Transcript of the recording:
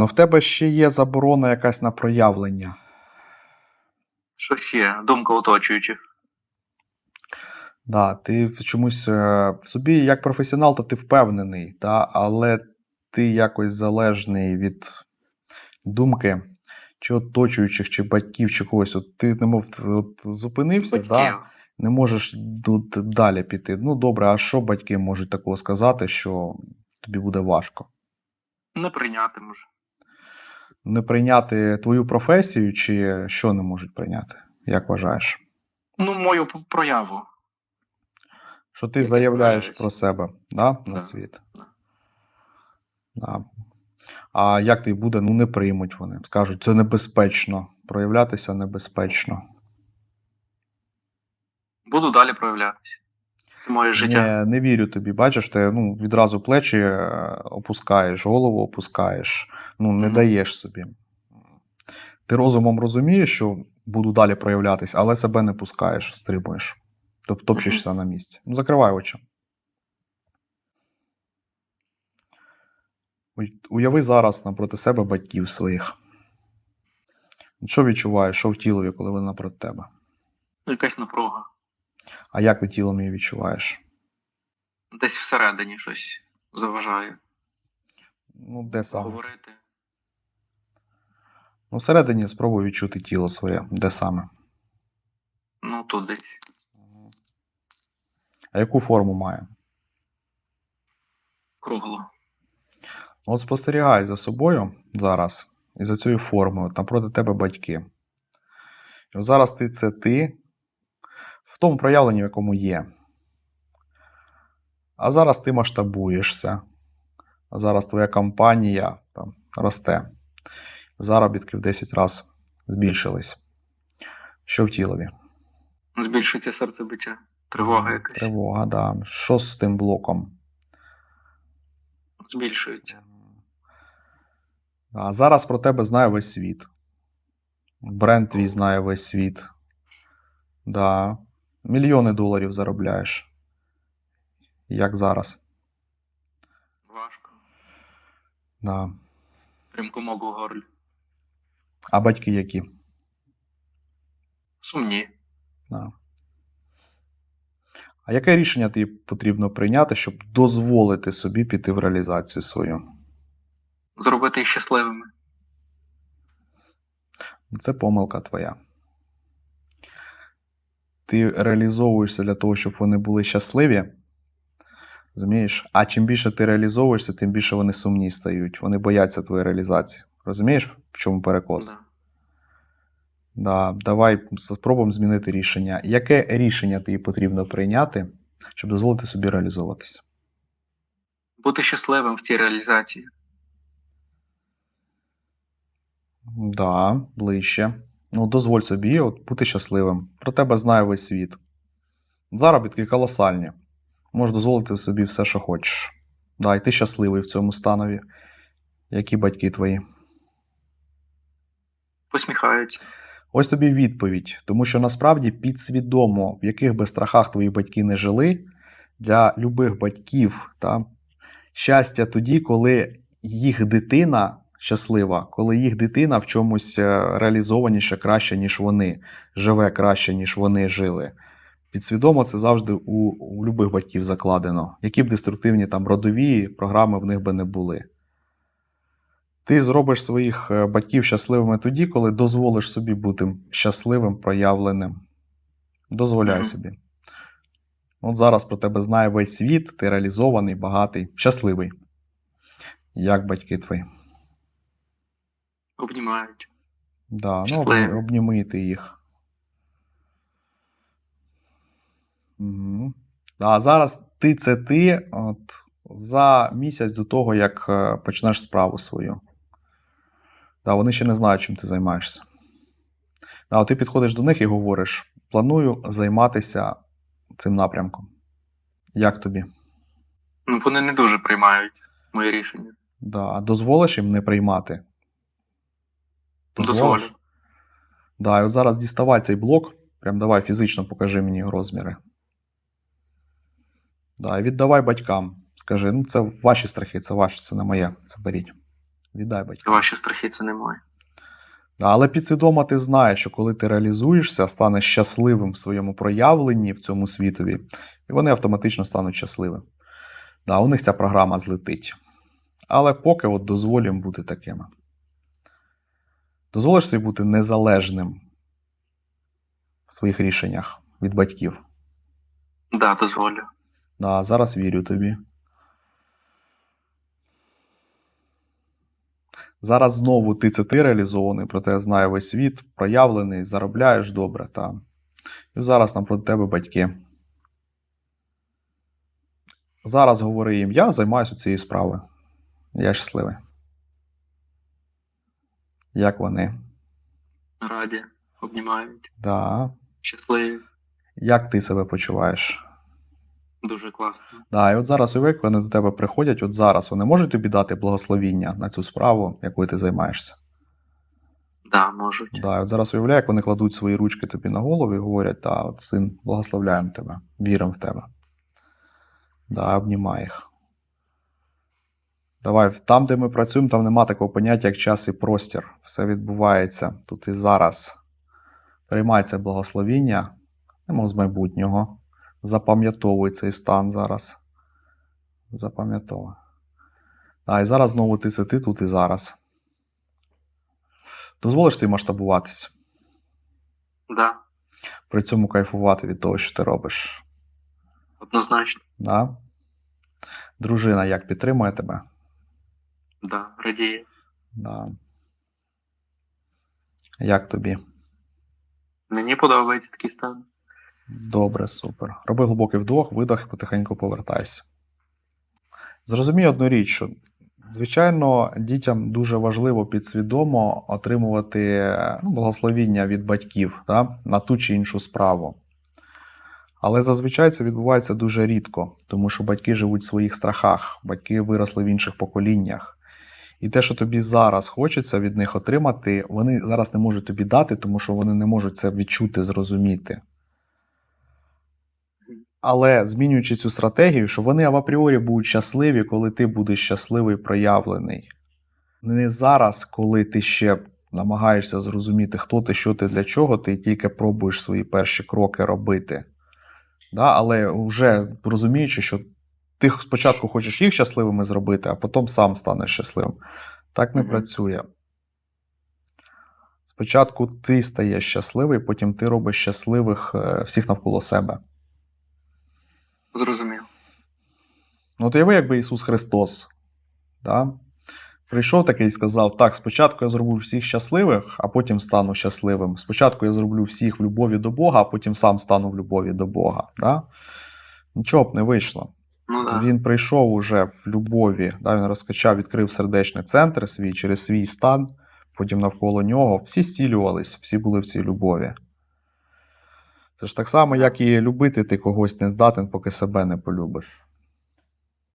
Ну, в тебе ще є заборона якась на проявлення. Щось є, думка оточуючих. Да, ти чомусь е, в собі як професіонал, то ти впевнений, да, але ти якось залежний від думки чи оточуючих, чи батьків, чи когось. От ти немов от, зупинився, Батьків. да, не можеш тут далі піти. Ну добре, а що батьки можуть такого сказати, що тобі буде важко? Не прийняти може. Не прийняти твою професію, чи що не можуть прийняти? Як вважаєш? Ну, мою прояву. Що ти Як я заявляєш про себе да, на Да, світ? да. Да. А як ти буде, ну не приймуть вони. Скажуть, це небезпечно. Проявлятися небезпечно. Буду далі проявлятися. Це моє життя. Не, не вірю тобі. Бачиш, ти ну, відразу плечі е, опускаєш, голову опускаєш, ну не даєш собі. Ти розумом розумієш, що буду далі проявлятися, але себе не пускаєш, стримуєш. Тобто топчешся на місці. Ну, закривай очі. Уяви зараз напроти себе батьків своїх. Що відчуваєш, що в тілові, коли вони напроти тебе? Якась напруга. А як ти тілом її відчуваєш? Десь всередині щось заважає. Ну, де саме? Говорити. Ну, всередині спробуй відчути тіло своє, де саме. Ну, тут десь. А яку форму має? Кругло. От спостерігай за собою зараз і за цією формою, от напроти тебе батьки. І от зараз ти це ти в тому проявленні, в якому є. А зараз ти масштабуєшся. А зараз твоя компанія там, росте. Заробітки в 10 разів збільшились. Що в тілові? Збільшується серцебиття. Тривога якась. Тривога, да. Що з тим блоком? Збільшується. А зараз про тебе знає весь світ. Бренд твій знає весь світ. Да. Мільйони доларів заробляєш. Як зараз? Важко. Да. Прям комок у горлі. А батьки які? Сумні. Да. А яке рішення тобі потрібно прийняти, щоб дозволити собі піти в реалізацію свою? Зробити їх щасливими. Це помилка твоя. Ти реалізовуєшся для того, щоб вони були щасливі. Розумієш? А чим більше ти реалізовуєшся, тим більше вони сумні стають. Вони бояться твоєї реалізації. Розумієш, в чому перекос? Да. Да, давай спробуємо змінити рішення. Яке рішення тобі потрібно прийняти, щоб дозволити собі реалізовуватися? Бути щасливим в цій реалізації. Да, ближче. Ну, дозволь собі от, бути щасливим. Про тебе знає весь світ. Заробітки колосальні. Можеш дозволити собі все, що хочеш. Да, і ти щасливий в цьому станові. Які батьки твої? Посміхаються. Ось тобі відповідь, тому що насправді підсвідомо, в яких би страхах твої батьки не жили, для любих батьків та, щастя тоді, коли їх дитина щаслива, коли їх дитина в чомусь е, реалізованіше краще, ніж вони, живе краще, ніж вони жили. Підсвідомо це завжди у, у любих батьків закладено, які б деструктивні там родові програми в них би не були. Ти зробиш своїх е, батьків щасливими тоді, коли дозволиш собі бути щасливим, проявленим. Дозволяй собі. От зараз про тебе знає весь світ, ти реалізований, багатий, щасливий. Як батьки твої? Обнімають. Да, ну, Щасливі. обні- обніми ти їх. Угу. А зараз ти це ти от, за місяць до того, як е, почнеш справу свою. Да, вони ще не знають, чим ти займаєшся. Да, ти підходиш до них і говориш: планую займатися цим напрямком. Як тобі? Ну, вони не дуже приймають моє рішення. Да, а дозволиш їм не приймати? Дозволю. Да, і от зараз діставай цей блок. Прям давай фізично покажи мені розміри. Да, і віддавай батькам. Скажи, ну це ваші страхи, це ваші, це не моє. Заберіть. Віддай Це батькам. ваші страхи, це не мої. Да, Але підсвідомо ти знаєш, що коли ти реалізуєшся, станеш щасливим в своєму проявленні в цьому світові, і вони автоматично стануть щасливими. Да, у них ця програма злетить. Але поки от дозволь їм бути такими. Дозволиш собі бути незалежним в своїх рішеннях від батьків. Да, дозволю. Да, зараз вірю тобі. Зараз знову ти це ти реалізований, проте знає весь світ, проявлений, заробляєш добре. Та. І зараз напроти тебе батьки. Зараз говори їм, я займаюся цією справою. Я щасливий. Як вони? Раді, обнімають, Да. щасливі, Як ти себе почуваєш? Дуже класно. Да, і от зараз як вони до тебе приходять, от зараз вони можуть тобі дати благословіння на цю справу, якою ти займаєшся. Да, можуть. Да, і от зараз уявляю, як вони кладуть свої ручки тобі на голову і говорять: та, от син, благословляємо тебе, віримо в тебе. Да, обнімай їх. Давай, там, де ми працюємо, там нема такого поняття, як час і простір. Все відбувається тут і зараз. Приймай це благословіння, немов з майбутнього. Запам'ятовуй цей стан зараз. Запам'ятовуй. А, і зараз знову ти це ти тут і зараз. Дозволиш собі масштабуватись, Да, при цьому кайфувати від того, що ти робиш. однозначно. Да? Дружина як підтримує тебе? Да, радію. Да. Як тобі? Мені подобається такий стан. Добре, супер. Роби глибокий вдох, видох і потихеньку повертайся. Зрозумій одну річ, що, звичайно, дітям дуже важливо підсвідомо отримувати ну, благословіння від батьків да, на ту чи іншу справу. Але зазвичай це відбувається дуже рідко, тому що батьки живуть в своїх страхах, батьки виросли в інших поколіннях. І те, що тобі зараз хочеться від них отримати, вони зараз не можуть тобі дати, тому що вони не можуть це відчути, зрозуміти. Але змінюючи цю стратегію, що вони в апріорі будуть щасливі, коли ти будеш щасливий проявлений. Не зараз, коли ти ще намагаєшся зрозуміти, хто ти, що ти, для чого ти, тільки пробуєш свої перші кроки робити. Да? Але вже розуміючи, що ти спочатку хочеш їх щасливими зробити, а потім сам станеш щасливим. Так не Мгм. працює. Спочатку ти стаєш щасливий, потім ти робиш щасливих е, всіх навколо себе. Зрозумів. Ну, от уяви, якби Ісус Христос да? прийшов такий і сказав: так, спочатку я зроблю всіх щасливих, а потім стану щасливим. Спочатку я зроблю всіх в любові до Бога, а потім сам стану в любові до Бога. Да? Нічого б не вийшло. Ну да. Він прийшов уже в любові, да? він розкачав, відкрив сердечний центр свій через свій стан, потім навколо нього. Всі зцілювались, всі були в цій любові. Це ж так само, як і любити ти когось не здатен, поки себе не полюбиш.